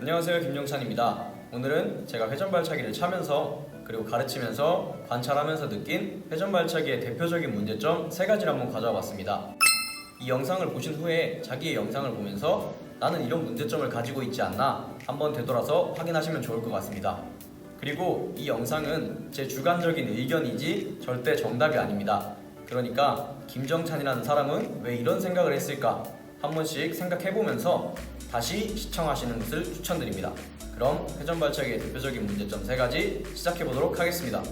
안녕하세요 김용찬입니다. 오늘은 제가 회전 발차기를 차면서 그리고 가르치면서 관찰하면서 느낀 회전 발차기의 대표적인 문제점 세 가지를 한번 가져와 봤습니다. 이 영상을 보신 후에 자기의 영상을 보면서 나는 이런 문제점을 가지고 있지 않나 한번 되돌아서 확인하시면 좋을 것 같습니다. 그리고 이 영상은 제 주관적인 의견이지 절대 정답이 아닙니다. 그러니까 김정찬이라는 사람은 왜 이런 생각을 했을까 한 번씩 생각해보면서 다시 시청하시는 것을 추천드립니다. 그럼 회전 발차기의 대표적인 문제점 세 가지 시작해 보도록 하겠습니다.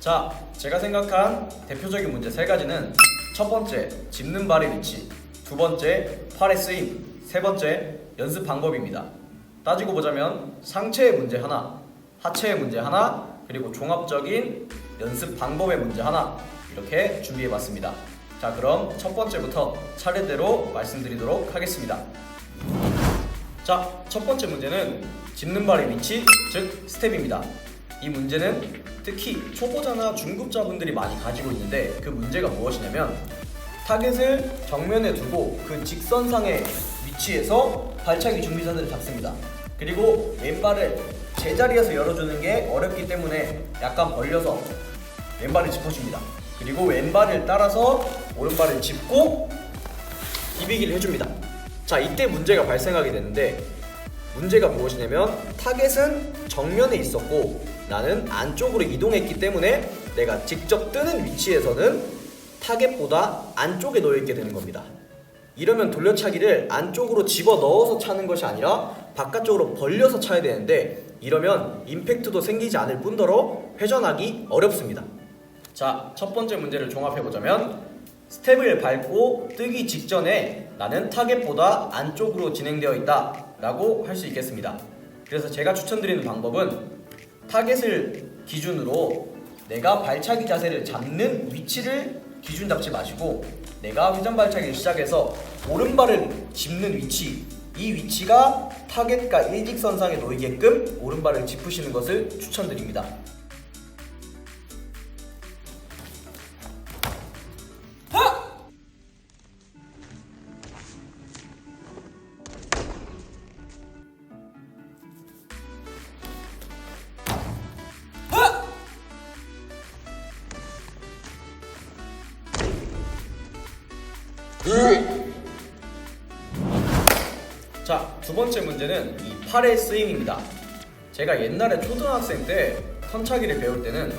자, 제가 생각한 대표적인 문제 세 가지는 첫 번째, 짚는 발의 위치, 두 번째, 팔의 쓰임, 세 번째, 연습 방법입니다. 따지고 보자면 상체의 문제 하나, 하체의 문제 하나, 그리고 종합적인 연습 방법의 문제 하나 이렇게 준비해 봤습니다. 자, 그럼 첫 번째부터 차례대로 말씀드리도록 하겠습니다. 자, 첫 번째 문제는 짚는 발의 위치, 즉 스텝입니다. 이 문제는 특히 초보자나 중급자분들이 많이 가지고 있는데 그 문제가 무엇이냐면 타겟을 정면에 두고 그 직선상의 위치에서 발차기 준비 자세를 잡습니다. 그리고 왼발을 제자리에서 열어주는 게 어렵기 때문에 약간 벌려서 왼발을 짚어줍니다. 그리고 왼발을 따라서 오른발을 짚고 비비기를 해줍니다. 자, 이때 문제가 발생하게 되는데 문제가 무엇이냐면 타겟은 정면에 있었고 나는 안쪽으로 이동했기 때문에 내가 직접 뜨는 위치에서는 타겟보다 안쪽에 놓여 있게 되는 겁니다. 이러면 돌려차기를 안쪽으로 집어 넣어서 차는 것이 아니라 바깥쪽으로 벌려서 차야 되는데 이러면 임팩트도 생기지 않을 뿐더러 회전하기 어렵습니다. 자, 첫 번째 문제를 종합해 보자면 스텝을 밟고 뜨기 직전에 나는 타겟보다 안쪽으로 진행되어 있다 라고 할 수 있겠습니다. 그래서 제가 추천드리는 방법은 타겟을 기준으로 내가 발차기 자세를 잡는 위치를 기준 잡지 마시고 내가 회전 발차기를 시작해서 오른발을 짚는 위치 이 위치가 타겟과 일직선상에 놓이게끔 오른발을 짚으시는 것을 추천드립니다. 자, 두 번째 문제는 이 팔의 스윙입니다. 제가 옛날에 초등학생 때 턴차기를 배울 때는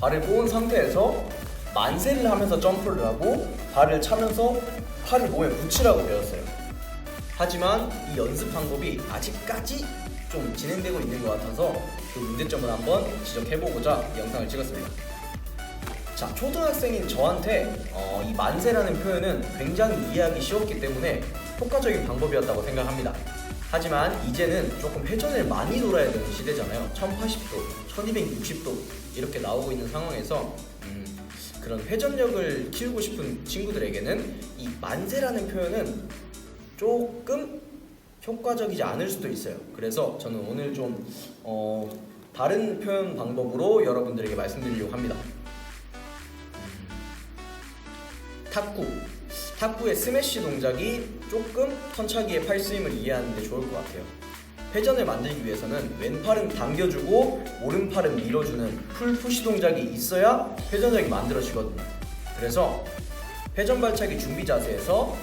발을 꼬은 상태에서 만세를 하면서 점프를 하고 발을 차면서 팔을 몸에 붙이라고 배웠어요. 하지만 이 연습 방법이 아직까지 좀 진행되고 있는 것 같아서 그 문제점을 한번 지적해보고자 이 영상을 찍었습니다. 자, 초등학생인 저한테 어, 이 만세라는 표현은 굉장히 이해하기 쉬웠기 때문에 효과적인 방법이었다고 생각합니다. 하지만 이제는 조금 회전을 많이 돌아야 되는 시대잖아요. 1080도, 1260도 이렇게 나오고 있는 상황에서 음, 그런 회전력을 키우고 싶은 친구들에게는 이 만세라는 표현은 조금 효과적이지 않을 수도 있어요. 그래서 저는 오늘 좀 어, 다른 표현 방법으로 여러분들에게 말씀드리려고 합니다. 탁구. 탁구의 스매시 동작이 조금 턴차기의 팔스윙을 이해하는 데 좋을 것 같아요. 회전을 만들기 위해서는 왼팔은 당겨주고 오른팔은 밀어주는 풀푸시 동작이 있어야 회전력이 만들어지거든요. 그래서 회전 발차기 준비 자세에서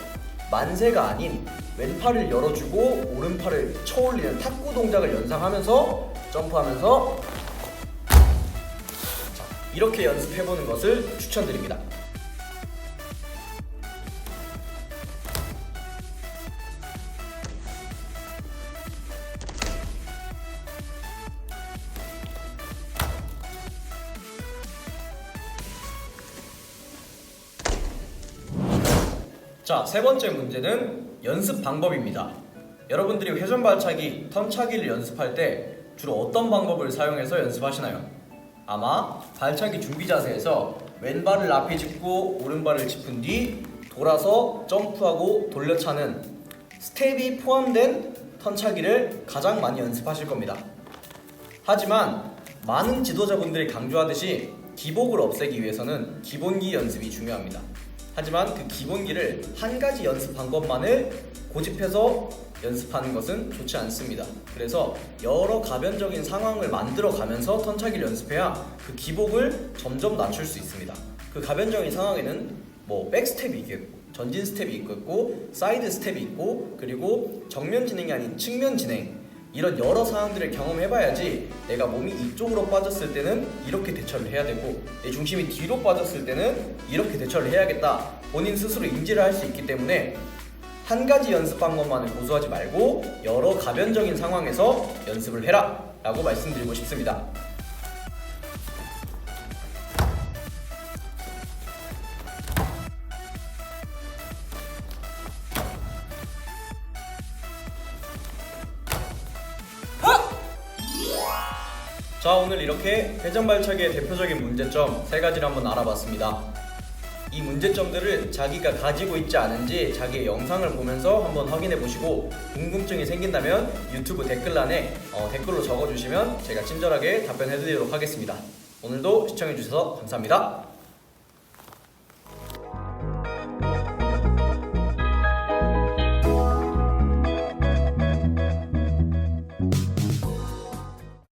만세가 아닌 왼팔을 열어주고 오른팔을 쳐올리는 탁구 동작을 연상하면서 점프하면서 자, 이렇게 연습해보는 것을 추천드립니다. 자, 세 번째 문제는 연습 방법입니다. 여러분들이 회전 발차기, 턴차기를 연습할 때 주로 어떤 방법을 사용해서 연습하시나요? 아마 발차기 준비 자세에서 왼발을 앞에 짚고 오른발을 짚은 뒤 돌아서 점프하고 돌려차는 스텝이 포함된 턴차기를 가장 많이 연습하실 겁니다. 하지만 많은 지도자분들이 강조하듯이 기복을 없애기 위해서는 기본기 연습이 중요합니다. 하지만 그 기본기를 한 가지 연습 방법만을 고집해서 연습하는 것은 좋지 않습니다. 그래서 여러 가변적인 상황을 만들어 가면서 턴차기를 연습해야 그 기복을 점점 낮출 수 있습니다. 그 가변적인 상황에는 뭐 백스텝이 있겠고 전진 스텝이 있겠고 사이드 스텝이 있고 그리고 정면 진행이 아닌 측면 진행 이런 여러 상황들을 경험해봐야지 내가 몸이 이쪽으로 빠졌을 때는 이렇게 대처를 해야 되고 내 중심이 뒤로 빠졌을 때는 이렇게 대처를 해야겠다. 본인 스스로 인지를 할 수 있기 때문에 한 가지 연습 방법만을 고수하지 말고 여러 가변적인 상황에서 연습을 해라 라고 말씀드리고 싶습니다 자 오늘 이렇게 회전발차기의 대표적인 문제점 세 가지를 한번 알아봤습니다. 이 문제점들을 자기가 가지고 있지 않은지 자기의 영상을 보면서 한번 확인해 보시고 궁금증이 생긴다면 유튜브 댓글란에 어, 댓글로 적어주시면 제가 친절하게 답변해 드리도록 하겠습니다. 오늘도 시청해 주셔서 감사합니다.